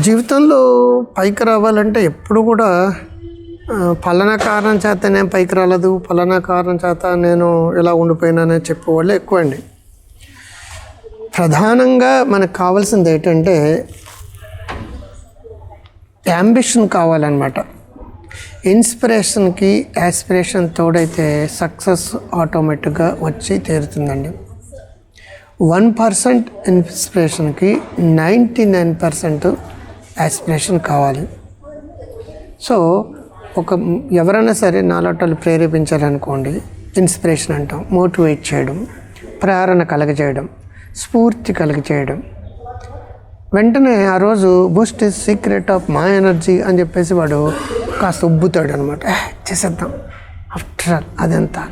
జీవితంలో పైకి రావాలంటే ఎప్పుడు కూడా ఆ, పలానా కారణం చేత నేను పైకి రాలేదు పలానా కారణం చేత నేను ఇలా ఉండిపోయినానని చెప్పేవాళ్ళు ఎక్కువ అండి ప్రధానంగా మనకు కావాల్సింది ఏంటంటే యాంబిషన్ కావాలన్నమాట. ఇన్స్పిరేషన్కి యాస్పిరేషన్ తోడైతే సక్సెస్ ఆటోమేటిక్గా వచ్చి తీరుతుందండి. వన్ పర్సెంట్ ఇన్స్పిరేషన్కి నైంటీ నైన్ పర్సెంట్ యాస్పిరేషన్ కావాలి. సో ఒక ఎవరైనా సరే నాలోటలు ప్రేరేపించాలనుకోండి ఇన్స్పిరేషన్ అంటాం మోటివేట్ చేయడం ప్రేరణ కలగజేయడం స్ఫూర్తి కలగజేయడం. వెంటనే ఆ రోజు బూస్ట్ ఇస్ సీక్రెట్ ఆఫ్ మా ఎనర్జీ అని చెప్పేసి వాడు కాస్త ఉబ్బుతాడు అనమాట చేసేద్దాం. ఆఫ్టర్ ఆల్ అదంతా.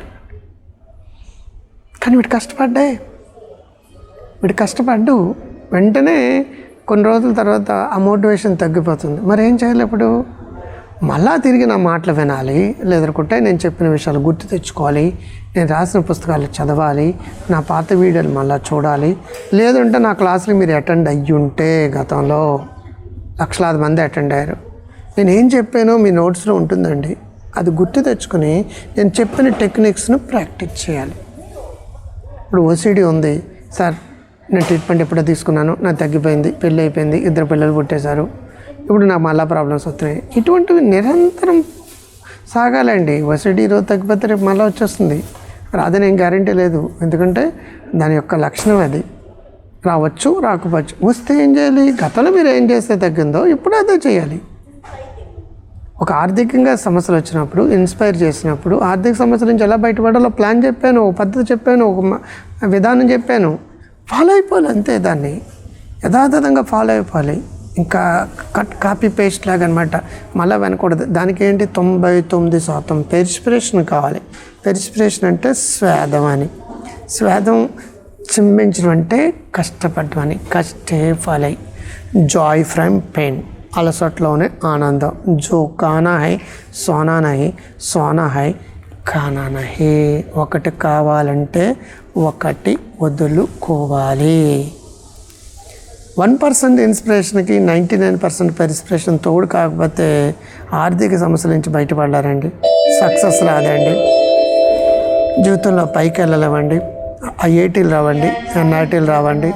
కానీ వీడు కష్టపడ్డాయి. వీడు కష్టపడ్డు వెంటనే కొన్ని రోజుల తర్వాత ఆ మోటివేషన్ తగ్గిపోతుంది. మరి ఏం చేయాలి ఇప్పుడు? మళ్ళా తిరిగి నా మాటలు వినాలి లేదనుకుంటే నేను చెప్పిన విషయాలు గుర్తు తెచ్చుకోవాలి నేను రాసిన పుస్తకాలు చదవాలి నా పాత వీడియోలు మళ్ళీ చూడాలి లేదంటే నా క్లాసులు మీరు అటెండ్ అయ్యి ఉంటే గతంలో లక్షలాది మంది అటెండ్ అయ్యారు. నేను ఏం చెప్పానో మీ నోట్స్లో ఉంటుందండి. అది గుర్తు తెచ్చుకొని నేను చెప్పిన టెక్నిక్స్ను ప్రాక్టీస్ చేయాలి. ఇప్పుడు ఓసిడి ఉంది. సార్ నేను ట్రీట్మెంట్ ఎప్పుడో తీసుకున్నాను నాకు తగ్గిపోయింది పెళ్ళి అయిపోయింది ఇద్దరు పిల్లలు పుట్టేశారు. ఇప్పుడు నాకు మళ్ళా ప్రాబ్లమ్స్ వస్తున్నాయి. ఇటువంటివి నిరంతరం సాగాలండి. వసడి ఈరోజు తగ్గిపోతే రేపు మళ్ళీ వచ్చేస్తుంది. రాదని ఏం గ్యారంటీ లేదు. ఎందుకంటే దాని యొక్క లక్షణం అది. రావచ్చు రాకపోవచ్చు. వస్తే ఏం చేయాలి? గతంలో మీరు ఏం చేస్తే తగ్గిందో ఇప్పుడు అదే చేయాలి. ఒక ఆర్థికంగా సమస్యలు వచ్చినప్పుడు ఇన్స్పైర్ చేసినప్పుడు ఆర్థిక సమస్యల నుంచి ఎలా బయటపడాలో ప్లాన్ చెప్పాను ఒక పద్ధతి చెప్పాను ఒక విధానం చెప్పాను. ఫాలో అయిపోవాలి అంతే దాన్ని. యథాతథంగా ఫాలో అయిపోవాలి. ఇంకా కట్ కాపీ పేస్ట్ లాగా అనమాట మళ్ళీ వెనకూడదు. దానికి ఏంటి తొంభై తొమ్మిది శాతం పెరిస్పిరేషన్ కావాలి. పెరిస్పిరేషన్ అంటే స్వేదం అని. స్వేదం చింబించడం అంటే కష్టపడడం అని. కష్టే ఫలై. Joy from pain. అలసట్లోనే ఆనందం. జో కానా హై సోనా నహి సోనా హై కానా నహి ఒకటి కావాలంటే ఒకటి వదులుకోవాలి. వన్ పర్సెంట్ ఇన్స్పిరేషన్కి నైంటీ నైన్ పర్సెంట్ పెరిస్పిరేషన్ తోడు కాకపోతే ఆర్థిక సమస్యల నుంచి బయటపడారండి సక్సెస్ రాదండి. జీవితంలో పైకి వెళ్ళలేవండి ఐఐటీలు రావండి ఎన్ఐటీలు రావండి.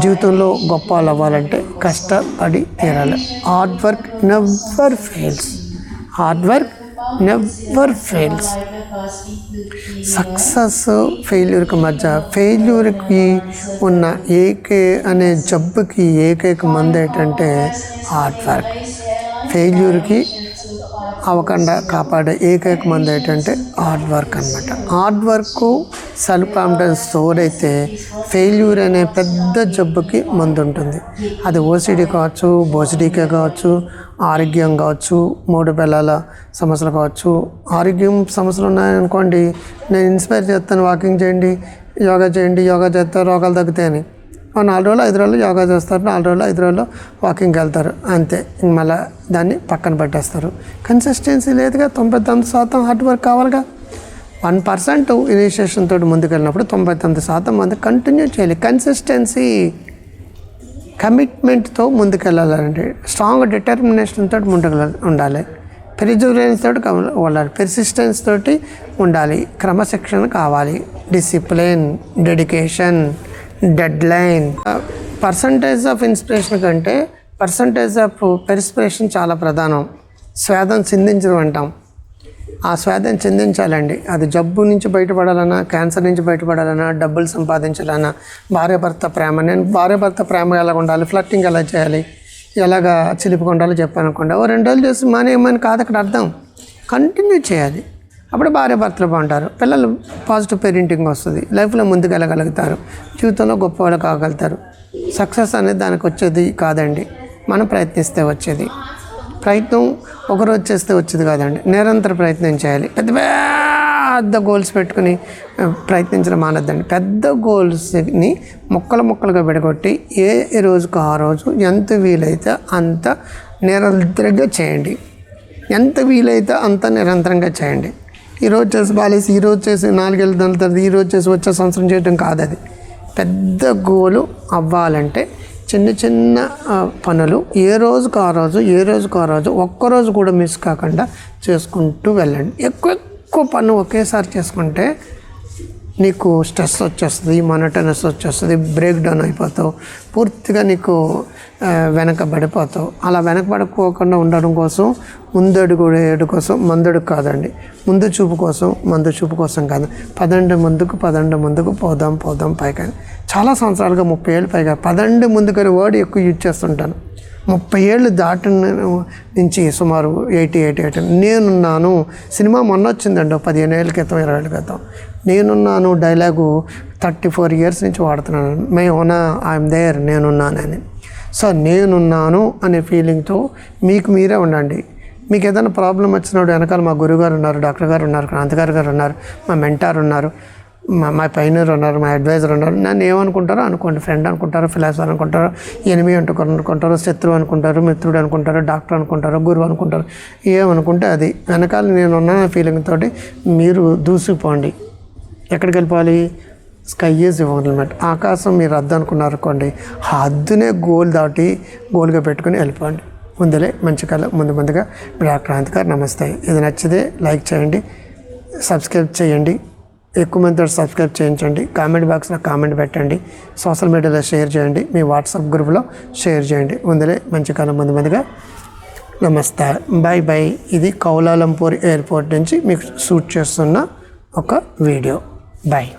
జీవితంలో గొప్ప వాళ్ళు అవ్వాలంటే కష్టపడి తీరాలి. Hard work never fails. Hard work never fails success ఫెయిల్యూర్కి మధ్య ఫెయిల్యూర్కి ఉన్న ఏకే అనే జబ్బుకి ఏకైక మందు ఏంటంటే హార్డ్ వర్క్ ఫెయిల్యూర్కి అవ్వకుండా కాపాడే ఏకైక మంది ఏంటంటే హార్డ్ వర్క్ అనమాట హార్డ్ వర్క్ సెల్ఫ్ కాన్ఫిడెన్స్ తోడైతే ఫెయిల్యూర్ అనే పెద్ద జబ్బుకి మందు ఉంటుంది. అది ఓసిడి కావచ్చు బోసిడీకే కావచ్చు ఆరోగ్యం కావచ్చు మూడు పిల్లల సమస్యలు కావచ్చు ఆరోగ్యం సమస్యలు ఉన్నాయనుకోండి నేను ఇన్స్పైర్ చేస్తాను వాకింగ్ చేయండి యోగా చేయండి యోగా చేస్తే రోగాలు తగ్గుతాయని. నాలుగు రోజులు ఐదు రోజులు యోగా చేస్తారు. నాలుగు రోజులు ఐదు రోజులు వాకింగ్కి వెళ్తారు. అంతే. మళ్ళీ దాన్ని పక్కన పెట్టేస్తారు. కన్సిస్టెన్సీ లేదుగా. తొంభై తొమ్మిది శాతం హార్డ్ వర్క్ కావాలిగా. వన్ పర్సెంట్ ఇనిషియేషన్ తోటి ముందుకెళ్ళినప్పుడు తొంభై తొమ్మిది శాతం మంది కంటిన్యూ చేయాలి. కన్సిస్టెన్సీ కమిట్మెంట్తో ముందుకెళ్ళాలండి స్ట్రాంగ్ డిటర్మినేషన్ తోటి ముందుకు ఉండాలి. పెరిజురెన్స్ తోటి ఉండాలి పెర్సిస్టెన్స్ తోటి ఉండాలి. క్రమశిక్షణ కావాలి. Discipline dedication deadline percentage of inspiration కంటే పర్సంటేజ్ ఆఫ్ పెరిస్పిరేషన్ చాలా ప్రధానం. స్వేదం చిందించడం అంటాం. ఆ స్వేదం చెందించాలండి. అది జబ్బు నుంచి బయటపడాలన్నా క్యాన్సర్ నుంచి బయటపడాలన్నా డబ్బులు సంపాదించాలన్నా భార్యాభర్త ప్రేమ. నేను భార్యాభర్త ప్రేమ ఎలా ఉండాలి? ఫ్లట్టింగ్ ఎలా చేయాలి? ఎలాగా చిలుపుకుండాలో చెప్పాను అనుకోండి. ఓ రెండు రోజులు చేసి మానేయమని కాదు అక్కడ అర్థం. కంటిన్యూ చేయాలి. అప్పుడు భార్యాభర్తలు బాగుంటారు. పిల్లలు పాజిటివ్ పేరెంటింగ్ వస్తుంది. లైఫ్లో ముందుకు వెళ్ళగలుగుతారు. జీవితంలో గొప్పవాళ్ళు కాగలుగుతారు. సక్సెస్ అనేది దానికి వచ్చేది కాదండి. మనం ప్రయత్నిస్తే వచ్చేది. ప్రయత్నం ఒకరోజు చేస్తే వచ్చేది కాదండి. నిరంతర ప్రయత్నం చేయాలి. పెద్ద పెద్ద గోల్స్ పెట్టుకుని ప్రయత్నించడం మానద్దండి. పెద్ద గోల్స్ని ముక్కలు ముక్కలుగా విడగొట్టి ఏ ఏ రోజుకు ఆ రోజు ఎంత వీలైతే అంత నిరంతరంగా చేయండి. ఎంత వీలైతే అంత నిరంతరంగా చేయండి. ఈరోజు చేసి పాలేసి ఈరోజు చేసి నాలుగేళ్ళ దాని తర్వాత ఈరోజు చేసి వచ్చే సంవత్సరం చేయడం కాదు అది. పెద్ద గోలు అవ్వాలంటే చిన్న చిన్న పనులు ఏ రోజుకు ఆ రోజు ఏ రోజుకు ఆ రోజు ఒక్కరోజు కూడా మిస్ కాకుండా చేసుకుంటూ వెళ్ళండి. ఎక్కువ ఎక్కువ పన్ను ఒకేసారి చేసుకుంటే నీకు స్ట్రెస్ వచ్చేస్తుంది మనటనెస్ వచ్చేస్తుంది బ్రేక్ డౌన్ అయిపోతావు పూర్తిగా నీకు వెనకబడిపోతావు. అలా వెనకబడిపోకుండా ఉండడం కోసం ముందడుగు ఏడు కోసం మందడుగు కాదండి. ముందు చూపు కోసం మందు చూపు కోసం కాదు. పదండు ముందుకు పదండు ముందుకు పోదాం పోదాం పైగా చాలా సంవత్సరాలుగా ముప్పై ఏళ్ళు పైగా పదండు ముందుకు అనే వర్డ్ ఎక్కువ యూజ్ చేస్తుంటాను. ముప్పై ఏళ్ళు దాటిన నుంచి సుమారు ఎయిటీ ఎయిటీ ఎయిటీ. నేనున్నాను సినిమా మొన్న వచ్చిందండి పదిహేను ఏళ్ళ క్రితం ఇరవై ఏళ్ళ క్రితం. నేనున్నాను డైలాగు థర్టీ ఫోర్ ఇయర్స్ నుంచి వాడుతున్నాను. మై ఓనా ఐఎమ్ దేర్ నేనున్నానని. సో నేనున్నాను అనే ఫీలింగ్తో మీకు మీరే ఉండండి. మీకు ఏదైనా ప్రాబ్లం వచ్చినప్పుడు వెనకాల మా గురుగారు ఉన్నారు డాక్టర్ గారు ఉన్నారు క్రాంతిగారు గారు ఉన్నారు మా మెంటార్ ఉన్నారు. మా మా పైనర్ ఉన్నారు మా అడ్వైజర్ ఉన్నారు. నన్ను ఏమనుకుంటారో అనుకోండి. ఫ్రెండ్ అనుకుంటారు ఫిలాసఫర్ అనుకుంటారు ఎనిమి అనుకుంటారు అనుకుంటారు శత్రువు అనుకుంటారు మిత్రుడు అనుకుంటారు డాక్టర్ అనుకుంటారు గురువు అనుకుంటారు. ఏమనుకుంటే అది. వెనకాల నేను ఉన్న ఫీలింగ్ తోటి మీరు దూసుకుపోండి. ఎక్కడికి వెళ్ళిపోవాలి? స్కై ఈజ్ లిమిట్ ఆకాశం మీరు అద్దు అనుకున్నారు అనుకోండి. హద్దునే గోల్ దాటి గోల్గా పెట్టుకుని వెళ్ళిపోండి. ముందులే మంచి కళ ముందు ముందుగా. డాక్టర్ క్రాంతి గారు నమస్తే. ఇది నచ్చితే లైక్ చేయండి సబ్స్క్రైబ్ చేయండి. ఎక్కువ మందితో సబ్స్క్రైబ్ చేయించండి. కామెంట్ బాక్స్లో కామెంట్ పెట్టండి. సోషల్ మీడియాలో షేర్ చేయండి. మీ వాట్సాప్ గ్రూప్లో షేర్ చేయండి. ముందులే మంచి కాలం మంది మందిగా నమస్తే బాయ్ బాయ్ ఇది కౌలాలంపూర్ ఎయిర్పోర్ట్ నుంచి మీకు షూట్ చేస్తున్న ఒక వీడియో బాయ్